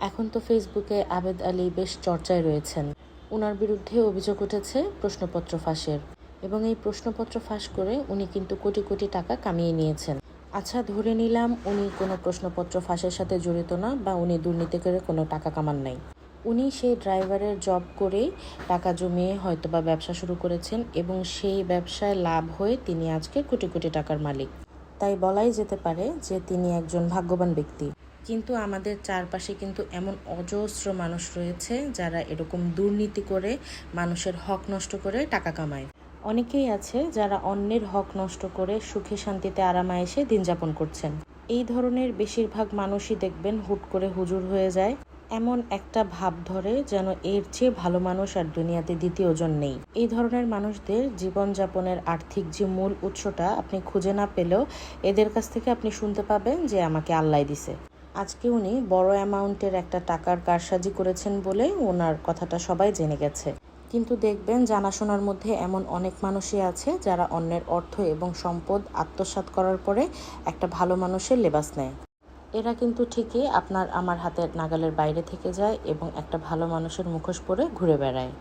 এখন তো ফেসবুকে আবেদ আলী বেশ চর্চায় রয়েছেন। ওনার বিরুদ্ধে অভিযোগ উঠেছে প্রশ্নপত্র ফাঁসের। এবং এই প্রশ্নপত্র ফাঁস করে উনি কিন্তু কোটি কোটি টাকা কামিয়ে নিয়েছেন। আচ্ছা ধরে নিলাম উনি কোনো প্রশ্নপত্র ফাঁসের সাথে জড়িত না বা উনি দুর্নীতি করে কোনো টাকা কামান নাই। উনি সেই ড্রাইভারের জব করে টাকা জমিয়ে হয়তো বা ব্যবসা শুরু করেছেন এবং সেই ব্যবসায় লাভ হয়ে তিনি আজকে কোটি কোটি টাকার মালিক। তাই বলাই যেতে পারে যে তিনি একজন ভাগ্যবান ব্যক্তি। কিন্তু আমাদের চারপাশে কিন্তু এমন অজস্র মানুষ রয়েছে যারা এরকম দুর্নীতি করে মানুষের হক নষ্ট করে টাকা কামায়। অনেকেই আছে যারা অন্যের হক নষ্ট করে সুখে শান্তিতে আরামায়েসে দিন যাপন করছেন। এই ধরনের বেশিরভাগ মানুষই দেখবেন হুট করে হুজুর হয়ে যায় এমন একটা ভাব ধরে যেন এর চেয়ে ভালো মানুষ আর দুনিয়াতে দ্বিতীয় দ্বিতীয়জন নেই। এই ধরনের মানুষদের জীবনযাপনের আর্থিক যে মূল উৎসটা আপনি খুঁজে না পেলেও এদের কাছ থেকে আপনি শুনতে পাবেন যে আমাকে আল্লাহ দিছে। আজকে উনি বড় অ্যামাউন্টের একটা টাকার কারসাজি করেছেন বলে ওনার কথাটা সবাই জেনে গেছে। কিন্তু দেখবেন জানাশোনার মধ্যে এমন অনেক মানুষই আছে যারা অন্যের অর্থ এবং সম্পদ আত্মসাৎ করার পরে একটা ভালো মানুষের লেবাস নেয়। এরা কিন্তু ঠিকই আপনার আমার হাতের নাগালের বাইরে থেকে যায় এবং একটা ভালো মানুষের মুখোশ পরে ঘুরে বেড়ায়।